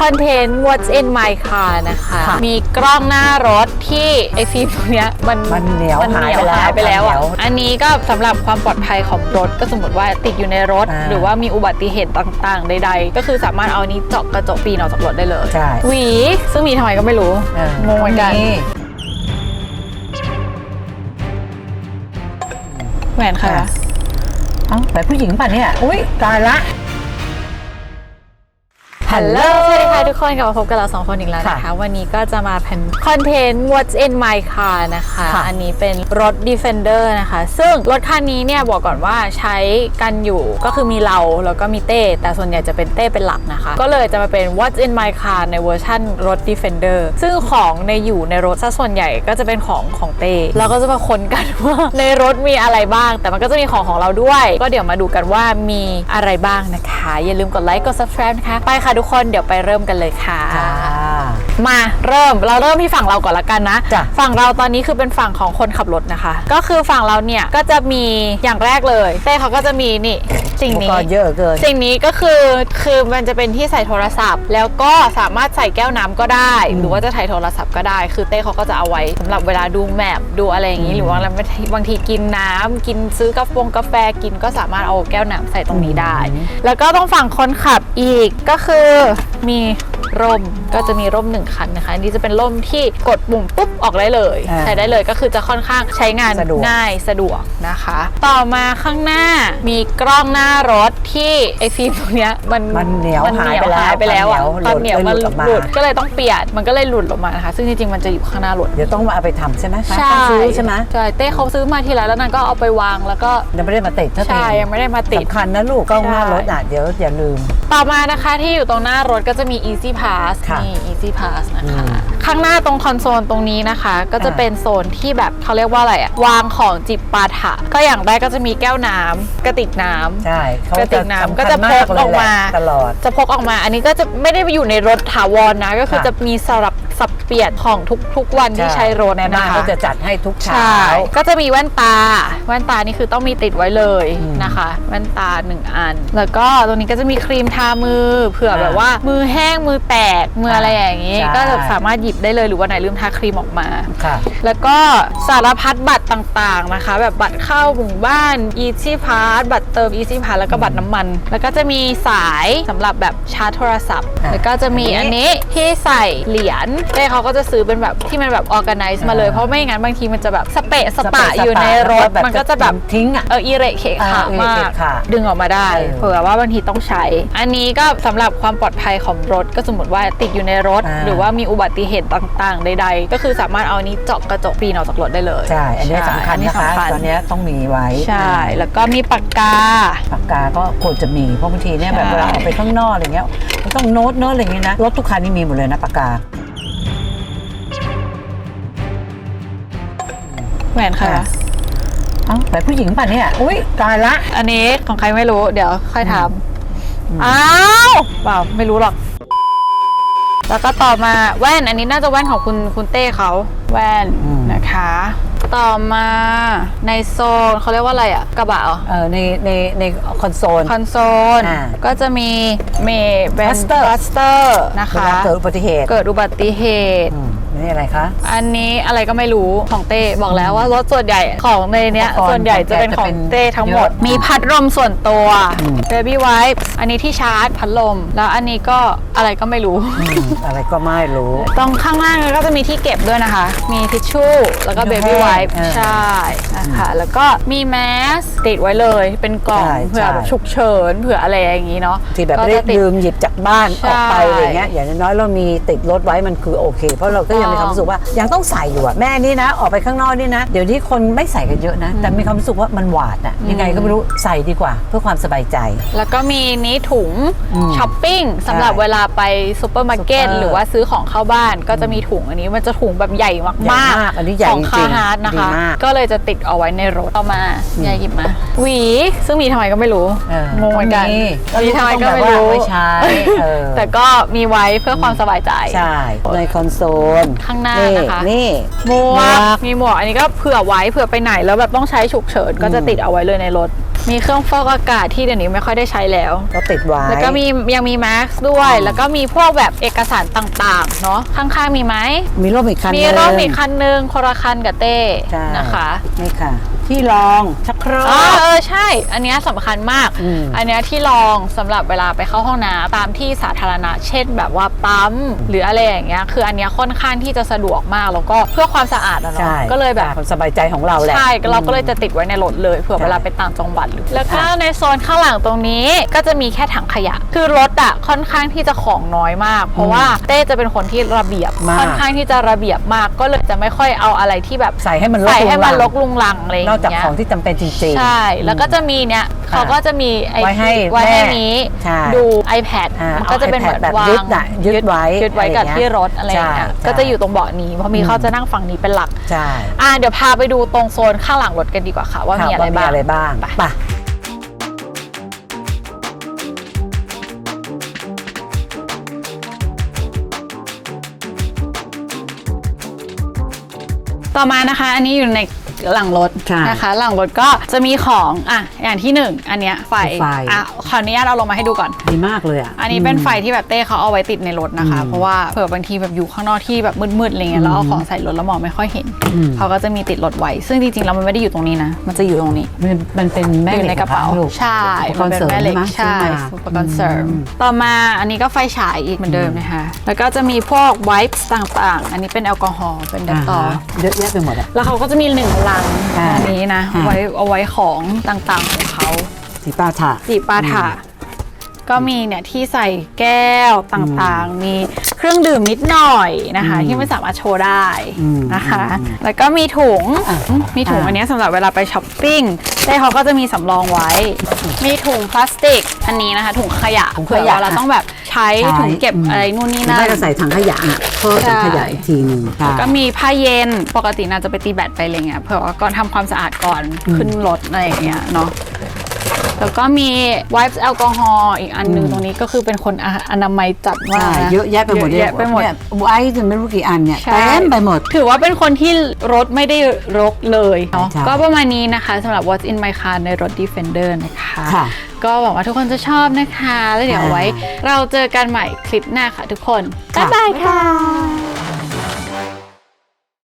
คอนเทนต์ What's in my car นะคะค่ะมีกล้องหน้ารถที่ไอฟิล์มตัวเนี้ยมันมันเหนียวมันหายไปแล้วหายไปแล้วอะมันเหนียวอันนี้ก็สำหรับความปลอดภัยของรถก็สมมติว่าติดอยู่ในรถอ่าหรือว่ามีอุบัติเหตุต่างๆ ใด ๆ ก็คือสามารถเอาอันนี้เจาะกระจกปีนออกจากรถได้เลยใช่หวีซึ่งมีทำไมก็ไม่รู้เอองงเหมือนกันแหวนใครค่ะวะเอ้าแต่ผู้หญิงป่ะเนี่ย อุ้ยตายละ ฮัลโหลสวัสดี ค่ะทุกคนกลับมาพบกับเราสองคนอีกแล้วนะคะค่ะวันนี้ก็จะมาเป็นคอนเทนต์ What's in my car นะคะค่ะอันนี้เป็นรถ Defender นะคะ ซึ่งรถคันนี้เนี่ยบอกก่อนว่าใช้กันอยู่ก็คือมีเราแล้วก็มีเต้ แต่ส่วนใหญ่จะเป็นเต้เป็นหลักนะคะ ก็เลยจะมาเป็น What's in my car ในเวอร์ชั่นรถ Defender ซึ่งของในอยู่ในรถซะส่วนใหญ่ก็จะเป็นของของเต้เราก็จะมาค้นกันว่าในรถมีอะไรบ้าง แต่มันก็จะมีของของเราด้วย ก็เดี๋ยวมาดูกันว่ามีอะไรบ้างนะคะ อย่าลืมกดไลค์กด subscribe นะคะไปค่ะทุกคนเดี๋ยวไปเริ่มกันเลยค่ะ มาเริ่มเราเริ่มที่ฝั่งเราก่อนละกันนะจ้ะ ฝั่งเราตอนนี้คือเป็นฝั่งของคนขับรถนะคะ ก็คือฝั่งเราเนี่ยก็จะมีอย่างแรกเลยเต้เขาก็จะมีนี่สิ่งอุปนี้ กรณ์เยอะเกิน สิ่งนี้ก็คือคือมันจะเป็นที่ใส่โทรศัพท์ แล้วก็สามารถใส่แก้วน้ำก็ได้อืมหรือว่าจะถ่ายโทรศัพท์ก็ได้ คือเต้เขาก็จะเอาไว้สำหรับเวลาดูแมพดูอะไรอย่างนี้หรือว่าบางทีกินน้ำกินซื้อกาแฟกาแฟกินก็สามารถเอาแก้วน้ำใส่ตรงนี้ได้ แล้วก็ต้องฝั่งคนขับอีกก็คือมี ร่มก็จะมีร่มหนึ่งคันนะคะอันนี้จะเป็นร่มที่กดปุ่มปุ๊บออกได้เลย อ่าใช้ได้เลยก็คือจะค่อนข้างใช้งานสะดวก ง่ายสะดวกนะคะ ต่อมาข้างหน้ามีกล้องหน้ารถที่ไอฟิล์มตัวเนี้ยมัน มันเหนียวมันหายไปแล้วหายไปแล้วอะคควาามมเหเหนีนียยววมันหลุดออกมา หลุดก็เลยต้องเปลี่ยนมันก็เลยหลุดออกมานะคะ ซึ่งจริงๆมันจะอยู่ข้างหน้ารถเดี๋ยวต้องมาเอาไปทำใช่ไหมใช่ต้องซื้อใช่ไหมใช่เต้เขาซื้อมาทีไรแล้วนางก็เอาไปวางแล้วก็ยังไม่ได้มาติดถ้าติดใช่ยังไม่ได้มาติด สำคัญนะลูกกล้องหน้ารถอะเดี๋ยวอย่าลืม ต่อมานะคะที่อยู่ตรงหน้ารถก็จะมี Easy Pass ค่ะนี่ Easy Pass นะคะ อืม ข้างหน้าตรงคอนโซลตรงนี้นะคะ ก็จะอ่าเป็นโซนที่แบบเขาเรียกว่าอะไรอะวางของจิบปาถะ ก็อย่างแรกก็จะมีแก้วน้ำกระติกน้ำ ใช่เขากระติกน้ำสำคัญก็จะพกมเลยออกมาแหละตลอด จะพกออกมา อันนี้ก็จะไม่ได้อยู่ในรถถาวรนะ ก็คือค่ะ จะมีสลับ สับเปลี่ยนของทุกๆวันที่ใช้รถแม่บ้านนะคะก็จะจัดให้ทุกเช้าใช่ก็จะมีแว่นตา แว่นตานี่คือต้องมีติดไว้เลยอืมนะคะ แว่นตาหนึ่งอัน แล้วก็ตรงนี้ก็จะมีครีมทามือเผื่ออ่าแบบว่า มือแห้งมือแตกมืออะไรอย่างนี้ใช่ก็จะสามารถหยิบได้เลยหรือว่าไหนลืมทาครีมออกมาค่ะแล้วก็สารพัดบัตรต่างๆนะคะ แบบบัตรเข้าหมู่บ้าน Easy Pass บัตรเติม Easy Pass แล้วก็บัตรน้ำมัน แล้วก็จะมีสายสำหรับแบบชาร์จโทรศัพท์อะแล้วก็จะมีอัอันนนี้นี้ที่ใส่เหรียญเต้เขาก็จะซื้อเป็นแบบที่มันแบบ organize มาเลยอ่าเพราะไม่งั้นบางทีมันจะแบบสเปะสปะสเปะสปะอยู่ในรถแล้วก็แบบมันก็จะแบบทิ้งอะเอออีเระเขะขะเอออีเระมากเขะขะดึงออกมาได้เออเผื่อว่าบางทีต้องใช้ อันนี้ก็สำหรับความปลอดภัยของรถก็สมมติว่าติดอยู่ในรถ อ่า หรือว่ามีอุบัติเหตุต่างๆ ใด ๆ ก็คือสามารถเอาอันนี้เจาะกระจกปีนออกจากรถได้เลยใช่ อันนี้สำคัญอันะคะสำญตอนเนี้ยต้องมีไว้ใช่ แล้วก็มีปากกา ปากกาก็ควรจะมี เพราะบางทีเนี่ยใช่แบบเวลาออกไปข้างนอกอะไรเงี้ยมันต้องโน้ตเน้ตอะไรเงี้ยนะ รถทุกคันนี่มีหมดเลยนะปากกา แหวนใครวะเอ้าแต่ผู้หญิงป่ะเนี่ย อุ้ยตายละ อันนี้ของใครไม่รู้ เดี๋ยวค่อยถามอืมอ้าวเปล่าไม่รู้หรอก แล้วก็ต่อมาแว่น อันนี้น่าจะแว่นของคุณคุณเต้เขา แว่นอืม นะคะ ต่อมาในโซนเขาเรียกว่าอะไรอะกระบะเหรอ เออในในในคอนโซล คอนโซล อ่าก็จะมีเมแบน Buster บัสเตอร์นะคะเวลาเกิดอุบัติเหตุ เกิดอุบัติเหตุ อืม นี่อะไรคะ อันนี้อะไรก็ไม่รู้ของเต้บอกแล้วว่ารถส่วนใหญ่ของในเนี้ยอุปกรณ์ส่วนใหญ่จะเป็นของเต้ทั้งหมดเยอะมีพัดลมส่วนตัวอืม Baby Wipe อันนี้ที่ชาร์จพัดลม แล้วอันนี้ก็ อะไรก็ไม่รู้ อืมอะไรก็ไม่รู้ ตรงข้างล่างก็จะมีที่เก็บด้วยนะคะ มีทิชชู่ แล้วก็มี Baby แห้ง Wipe เออใช่นะคะ แล้วก็มีแมสติดไว้เลย เป็นกล่องใช่เผื่อใช่ แบบฉุกเฉินเผื่ออะไรอย่างนี้เนาะที่แบบก็ไม่ได้จะติด ลืมหยิบจากบ้านใช่ออกไปอะไรเงี้ย อย่างน้อยๆเรามีติดรถไว้มันคือโอเค เพราะเราก็ยังมีความรู้สึกว่ายังต้องใส่อยู่อะแม่นี่นะ ออกไปข้างนอกนี่นะ เดี๋ยวนี้คนไม่ใส่กันเยอะนะ แต่มีความรู้สึกว่ามันหวาดอะยังไงก็ไม่รู้ใส่ดีกว่า เพื่อความสบายใจ แล้วก็มีนี้ถุงอืมช้อปปิ้งสำหรับใช่ เวลาไปซูเปอร์มาร์เก็ตซูเปอร์หรือว่าซื้อของเข้าบ้านก็จะมีถุงอันนี้มันจะถุงแบบใหญ่มากใหญ่มากอันนี้ใหญ่ของจริคางฮาร์ดนะดีคะมากก็เลยจะติดเอาไว้ในรถเอามาอืมยายหยิบมาหวีซึ่งมีทำไมก็ไม่รู้เอองงเหมือนกันต้องมีมีทำไมก็ต้องแบบไม่รู้ว่าไว้ใช้เออแต่ก็มีไว้เพื่อความสบายใจใช่ในคอนโซลข้างหน้านะคะนี่หมวหมวกกมีหมวกอันนี้ก็เผื่อไว้เผื่อไปไหนแล้วแบบต้องใช้ฉุกเฉินก็จะอืมติดเอาไว้เลยในรถ มีเครื่องฟอกอากาศที่เดี๋ยวนี้ไม่ค่อยได้ใช้แล้ว ก็ติดไว้ แล้วก็มียังมีแม็กซ์ด้วย แล้วก็มีพวกแบบเอกสารต่างๆ เนาะข้างๆมีไหมมีร่มอีกคันมีหนึ่งร่มอีกคันนึงคนละคันกับเต้ใช่นะคะนี่ค่ะ ที่รองชักโครอ๋อกเออใช่ อันเนี้ยสำคัญมาก อืม อันเนี้ยที่รองสำหรับเวลาไปเข้าห้องน้ำตามที่สาธารณะ เช่นแบบว่าปั๊มหรืออะไรอย่างเงี้ยคืออันเนี้ยค่อนข้างที่จะสะดวกมากแล้วก็เพื่อความสะอาดอะเนาะใช่ก็เลยแบบ ความสบายใจของเราแหละ ใช่เราก็เลยจะติดไว้ในรถเลยเผื่อใช่ เวลาไปต่างจังหวัดหรือแล้วก็ในโซนข้างหลังตรงนี้ก็จะมีแค่ถังขยะ คือรถอะค่อนข้างที่จะของน้อยมาก เพราะว่าเต้จะเป็นคนที่ระเบียบมาก ค่อนข้างที่จะระเบียบมากก็เลยจะไม่ค่อยเอาอะไรที่แบบใส่ให้มันรกใส่ให้มันลุงลรังกลุงลังอะไรอย่างนอกจากเงี้ยของที่จำเป็นจริงๆ ใช่ แล้วก็จะมีเนี่ยเขาก็จะมีไอ้ไว้ให้ไว้ให้แม่นี้ใช่ดู iPad อ่ามันก็จะเป็นเหมือนเอา iPad แบบวางยึดน่ะยึดไว้ยึดไว้กับอะไรอย่างเงี้ยที่รถอะไรอย่างเงี้ยใช่ก็จะอยู่ตรงเบาะนี้เพราะมีเขาจะนั่งฝั่งนี้เป็นหลักใช่อ่าเดี๋ยวพาไปดูตรงโซนข้างหลังรถกันดีกว่าค่ะ ว่ามีอะไรว่ามีบ้างอะไรบ้างไปไปต่อมานะคะ อันนี้อยู่ใน หลังรถค่ะนะคะ หลังรถก็จะมีของอะอย่างที่หนึ่งอันเนี้ยไฟไฟ อะขออนุญาตเอาลงมาให้ดูก่อน ดีมากเลยอะ อันนี้เป็นไฟที่แบบเต้เขาเอาไว้ติดในรถนะคะเพราะว่าเผื่อบางทีแบบอยู่ข้างนอกที่แบบมืดๆอะไรเงี้ยแล้วเอาของใส่รถแล้วมองไม่ค่อยเห็น อืม เขาก็จะมีติดรถไว้ซึ่งจริงๆแล้วมันไม่ได้อยู่ตรงนี้นะ มันจะอยู่ตรงนี้ มันมันเป็นแม่อยู่เหในล็กกระเป๋า ลูกใช่อุปกมัรนณ์เป็นเสริมแม่เหล็กใช่ไหมใช่ซื้อมาอุปกรณ์เสริม อืมต่อมาอันนี้ก็ไฟฉายอีกเหมือนเดิมนะคะ แล้วก็จะมีพวกไวป์ต่างๆ อันนี้เป็นแอลกอฮอล์เป็นเดตอลเยอะแยะไปหมดอะ แล้วเขาก็จะมีหนึ่งลังอ่าอันนี้นะอ่าไว้เอาไว้ของต่างๆของเขาสีป้าถะจีบปาถะ ก็มีเนี่ยที่ใส่แก้วต่างๆ มีเครื่องดื่มนิดหน่อยนะคะอืมที่ไม่สามารถโชว์ได้อืมนะคะอืมแล้วก็มีถุงอะมีถุงอะอันเนี้ยสำหรับเวลาไปช้อปปิ้งแต่เขาก็จะมีสำรองไว้ มีถุงพลาสติก อันนี้นะคะ ถุงขยะถุงขเผื่อยะเราต้องแบบใช้ใช้ถุงเก็บอืมอะไรนู่นนี่หรือนั่ไม่นก็ใส่ถังขยะอะเพิ่มถังขยะอีกทีหนึ่งค่ะก็มีผ้าเย็นปกติน่าจะไปตีแบตไปอะไรเงี้ยเผื่อว่าก่อนทำความสะอาดก่อนขึ้นรถอะไรอย่างเงี้ยเนาะ แล้วก็มี wipes แอลกอฮอล์อีกอันหนึงอืมตรงนี้ก็คือเป็นคนออนามัยจัดมากใช่นเยอะแยะไปหมดเยอะแยะไปหมด เนี่ยไว้จะไม่รู้กี่อันเนี่ยใช่ เต็มไปหมด ถือว่าเป็นคนที่รถไม่ได้รกเลยเนาะใช่ก็ประมาณนี้นะคะสำหรับ What's in my car ในรถ Defender นะคะ ค่ะ ก็หวังว่าทุกคนจะชอบนะคะ แล้วเดี๋ยวเอาไว้ เราเจอกันใหม่คลิปหน้าค่ะทุกคน บ๊ายบายค่ะ